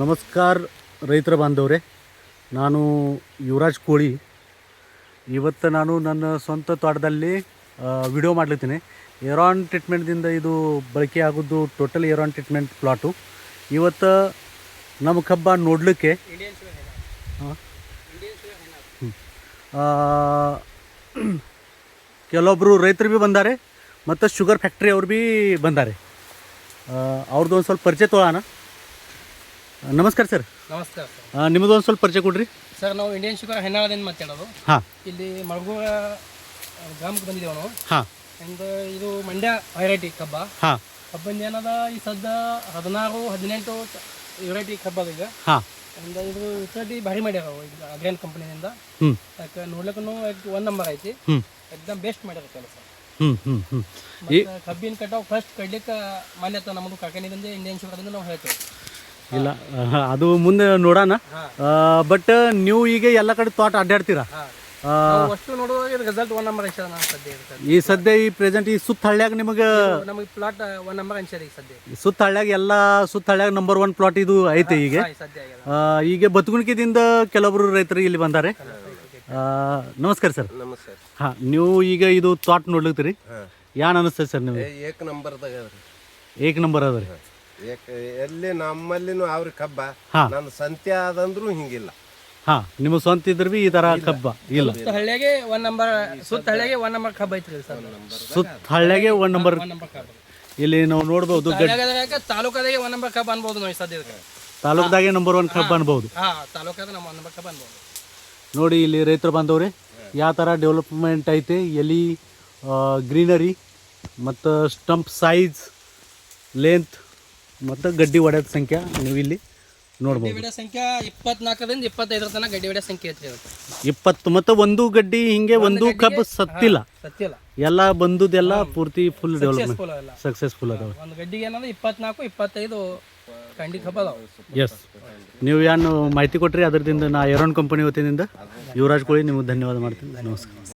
ನಮಸ್ಕಾರ ರೈತರ ಬಾಂಧವರೇ. ನಾನು ಯುವರಾಜ್ ಕೋಳಿ. ಇವತ್ತು ನಾನು ನನ್ನ ಸ್ವಂತ ತೋಟದಲ್ಲಿ ವಿಡಿಯೋ ಮಾಡ್ಲತ್ತೀನಿ. ಏರಾನ್ ಟ್ರೀಟ್ಮೆಂಟ್ದಿಂದ ಇದು ಬಳಕೆ ಆಗೋದು ಟೋಟಲ್ ಏರಾನ್ ಟ್ರೀಟ್ಮೆಂಟ್ ಪ್ಲಾಟು ಇವತ್ತು ನಮ್ಮ ಕಬ್ಬ ನೋಡಲಿಕ್ಕೆ ಕೆಲವೊಬ್ಬರು ರೈತರು ಭೀ ಬಂದಾರೆ, ಮತ್ತು ಶುಗರ್ ಫ್ಯಾಕ್ಟ್ರಿ ಅವ್ರು ಭೀ ಬಂದಾರೆ. ಅವ್ರದ್ದು ಒಂದು ಸ್ವಲ್ಪ ಪರಿಚಯ ತೊಗೊಳ್ಳೋಣ ನಮಸ್ಕಾರ ಸರ್. ನಮಸ್ಕಾರ ಸರ್. ನಿಮ್ಮದು ಒಂದು ಸ್ವಲ್ಪ ಪರಿಚಯ ಕೊಡ್ರಿ. ಸರ್ ನಾವು ಇಂಡಿಯನ್ ಶುಗರ್ ಹೆನ್ನಾಳದಿಂದ ಮಾತಾಡೋದು ಹಾಂ. ಇಲ್ಲಿ ಮಳಗೂರ ಗ್ರಾಮಕ್ಕೆ ಬಂದಿದ್ದೇವೆ ನಾವು. ಹಾಂ. and ಇದು ಮಂಡ್ಯ ವೆರೈಟಿ ಕಬ್ಬ. ಹಾಂ. ಕಬ್ಬಂದು ಏನದ ಈ ಸದ್ದ ಹದಿನಾರು ಹದಿನೆಂಟು ವೆರೈಟಿ ಕಬ್ಬ ಅದ ಈಗ. ಹಾಂ. ಇದು ಯುಟಿಲಿಟಿ ಭಾರಿ ಮಾಡ್ಯಾರ ಅವು ಈಗ ಅಗ್ರೇನ್ ಕಂಪನಿಯಿಂದ ಹ್ಞೂ ಯಾಕೆ ನೋಡ್ಲಿಕ್ಕೂ ಒನ್ ನಂಬರ್ ಐತಿ. ಹ್ಞೂ ಎಕ್ದಮ್ ಬೆಸ್ಟ್ ಮಾಡ್ಯಾರ ಕೆಲಸ ಹ್ಞೂ ಹ್ಞೂ ಹ್ಞೂ ಮತ್ತೆ ಕಬ್ಬಿನ ಕಟಾವು ಫಸ್ಟ್ ಕಡ್ಲಿಕ್ಕೆ ಮಾನ್ಯತೆ ನಮ್ಮದು ಕಾಕನಿದಿಂದ ಇಂಡಿಯನ್ ಶುಗರ್ದಿಂದ ನಾವು ಹೇಳ್ತೇವೆ. ಇಲ್ಲ. ಅದು ಮುಂದೆ ನೋಡೋಣ. ಬಟ್ ನೀವು ಈಗ ಎಲ್ಲ ಕಡೆ ತೋಟ ಅಡ್ಡಾಡ್ತೀರಾ? ಅಷ್ಟು ನೋಡುವಾಗ ಇದು ರಿಸಲ್ಟ್ ಒನ್ ನಂಬರ್ ಅನ್ಸದ ನಾನು ಸದ್ಯ ಈ ಸದ್ಯ ಈ ಪ್ರೆಸೆಂಟ್ ಈ ಸುತ್ತ ಹಳ್ಳ್ಯಾಗ ನಿಮಗೆ ನಮಗೆ ಪ್ಲಾಟ್ ಒನ್ ನಂಬರ್ ಅನ್ಸದ ಈಗ ಸದ್ಯ. ಸುತ್ತ ಹಳ್ಳ್ಯಾಗ ಎಲ್ಲ ಸುತ್ತ ಹಳ್ಳ್ಯಾಗ ನಂಬರ್ ಒನ್ ಪ್ಲಾಟ್ ಇದು ಐತೆ ಈಗ ಈಗ ಬದುಕುಣಿಕೆದಿಂದ ಕೆಲವೊಬ್ರು ರೈತರು ಇಲ್ಲಿ ಬಂದಾರೆ. ನಮಸ್ಕಾರ ಸರ್. ಹಾ ಹಾಂ ನೀವು ಈಗ ಇದು ತೋಟ ನೋಡ್ಲಿಕ್ತೀರಿ? ಯಾನ್ ಅನಿಸ್ತದೆ ಸರ್ ನೀವು ಏಕ ನಂಬರ್ದಾಗ ಏಕ್ ನಂಬರ್ ಅದ ರೀ ಎಲ್ಲಿ ನಮ್ಮಲ್ಲಿನೂ ಅವ್ರ ಕಬ್ಬ ಹಾ. ನನ್ನ ಸಂತೆ ಆದಂದ್ರೂ ಹಿಂಗಿಲ್ಲ. ಹಾ ನಿಮ್ಮ ಸ್ವಂತ ಇದ್ರ ಬಿ ಈ ತರ ಕಬ್ಬ ಇಲ್ಲ. ಸುತ್ತ ಹಳ್ಳಿಯಾಗೆ ಒನ್ ನಂಬರ್ ಸುತ್ತ ಹಳ್ಳಿಯಾಗೆ ಒನ್ ನಂಬರ್ ಕಬ್ಬ ಐತ್ರಿ ಸರ್. ಸುತ್ತ ಹಳ್ಳಿಗೆ ಒನ್ ನಂಬರ್ ಒನ್ ನಂಬರ್ ಕಬ್ಬ. ಇಲ್ಲಿ ನಾವು ನೋಡ್ಬೋದು ಗಡ್ ಹಳ್ಳಿಯಾಗ ತಾಲೂಕದಾಗೆ ಒನ್ ನಂಬರ್ ಕಬ್ಬ ಅನ್ಬೋದು ನೋಡಿ ಸದ್ಯಕ್ಕೆ. ತಾಲೂಕ್ದಾಗೆ ನಂಬರ್ ಒನ್ ಕಬ್ಬ ಅನ್ಬೋದು. ಹಾ ತಾಲೂಕದ ನಮ್ಮ ನಂಬರ್ ಕಬ್ಬ ಅನ್ಬೋದು. ನೋಡಿ ಇಲ್ಲಿ ರೈತರು ಬಂದವ್ರೆ ಯಾವ ಥರ ಡೆವಲಪ್ಮೆಂಟ್ ಐತೆ ಎಲಿ ಗ್ರೀನರಿ ಮತ್ತು ಸ್ಟಂಪ್ ಸೈಜ್ ಲೆಂತ್ ಮತ್ತು ಗಡ್ಡಿ ಹೊಡೆಯೋದ ಸಂಖ್ಯೆ ನೀವು ಇಲ್ಲಿ ನೋಡ್ಬೋದು. ಗಡ್ಡಿ ಸಂಖ್ಯೆ ಇಪ್ಪತ್ನಾಲ್ಕರಿಂದ ಇಪ್ಪತ್ತೈದರ ತನಕ ಗಡ್ಡಿ ಒಡೆಯೋ ಸಂಖ್ಯೆ ಐತ್ರಿ ಇಪ್ಪತ್ತು ಮತ್ತು ಒಂದು ಗಡ್ಡಿ ಹಿಂಗೆ ಒಂದು ಕಬ್ಬು ಸತ್ತಿಲ್ಲ. ಸತ್ತಿಲ್ಲ. ಎಲ್ಲ ಬಂದುದೆಲ್ಲ ಪೂರ್ತಿ ಫುಲ್ ಡೆವಲಪ್ಮೆಂಟ್ ಸಕ್ಸಸ್ಫುಲ್ ಅದಾವೆ. ಒಂದು ಗಡ್ಡಿಗೆ ಏನಂದ್ರೆ ಇಪ್ಪತ್ನಾಲ್ಕು ಇಪ್ಪತ್ತೈದು ಕಂಡಿ ಕಬ್ಬ ಅದಾವೆ. ಎಸ್ ನೀವು ಏನು ಮಾಹಿತಿ ಕೊಟ್ರಿ ಅದರದಿಂದ ನಾ ಎರೋನ್ ಕಂಪನಿ ವತಿಯಿಂದ. ಯುವರಾಜ್ ಕೋಳಿ ನಿಮಗೆ ಧನ್ಯವಾದ ಮಾಡ್ತೀನಿ. ನಮಸ್ಕಾರ.